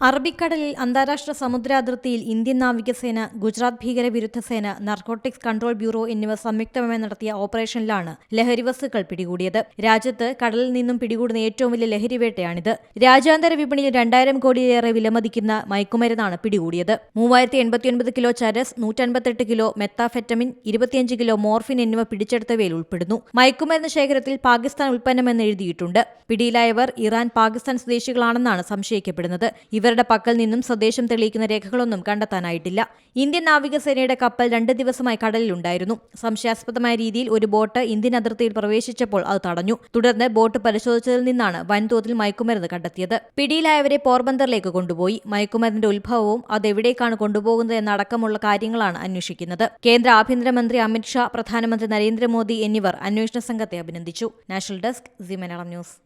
അറബിക്കടലിൽ അന്താരാഷ്ട്ര സമുദ്രാതിർത്തിയിൽ ഇന്ത്യൻ നാവികസേന ഗുജറാത്ത് ഭീകരവിരുദ്ധ സേന നർക്കോട്ടിക്സ് കൺട്രോൾ ബ്യൂറോ എന്നിവ സംയുക്തമായി നടത്തിയ ഓപ്പറേഷനിലാണ് ലഹരി വസ്തുക്കൾ പിടികൂടിയത്. രാജ്യത്ത് കടലിൽ നിന്നും പിടികൂടുന്ന ഏറ്റവും വലിയ ലഹരിവേട്ടയാണിത് രാജ്യാന്തര വിപണിയിൽ രണ്ടായിരം കോടിയിലേറെ വിലമതിക്കുന്ന മയക്കുമരുന്നാണ് പിടികൂടിയത്. മൂവായിരത്തി എൺപത്തിയൊൻപത് കിലോ ചരസ് നൂറ്റൻപത്തെട്ട് കിലോ മെത്താഫെറ്റമിൻ ഇരുപത്തിയഞ്ച് കിലോ മോർഫിൻ എന്നിവ പിടിച്ചെടുത്തവയിൽ ഉൾപ്പെടുന്നു. മയക്കുമരുന്ന് ശേഖരത്തിൽ പാകിസ്ഥാൻ ഉൽപ്പന്നമെന്ന് എഴുതിയിട്ടുണ്ട്. പിടിയിലായവർ ഇറാൻ പാകിസ്ഥാൻ സ്വദേശികളാണെന്നാണ് സംശയിക്കപ്പെടുന്നത്. ഇവരുടെ പക്കൽ നിന്നും സ്വദേശം തെളിയിക്കുന്ന രേഖകളൊന്നും കണ്ടെത്താനായിട്ടില്ല. ഇന്ത്യൻ നാവികസേനയുടെ കപ്പൽ രണ്ട് ദിവസമായി കടലിലുണ്ടായിരുന്നു. സംശയാസ്പദമായ രീതിയിൽ ഒരു ബോട്ട് ഇന്ത്യൻ അതിർത്തിയിൽ പ്രവേശിച്ചപ്പോൾ അത് തടഞ്ഞു. തുടർന്ന് ബോട്ട് പരിശോധിച്ചതിൽ നിന്നാണ് വൻതോതിൽ മയക്കുമരുന്ന് കണ്ടെത്തിയത്. പിടിയിലായവരെ പോർബന്ദറിലേക്ക് കൊണ്ടുപോയി. മയക്കുമരുന്നിന്റെ ഉത്ഭവവും അതെവിടേക്കാണ് കൊണ്ടുപോകുന്നത് എന്നടക്കമുള്ള കാര്യങ്ങളാണ് അന്വേഷിക്കുന്നത്. കേന്ദ്ര ആഭ്യന്തരമന്ത്രി അമിത്ഷാ പ്രധാനമന്ത്രി നരേന്ദ്രമോദി എന്നിവർ അന്വേഷണ സംഘത്തെ അഭിനന്ദിച്ചു. National desk C news.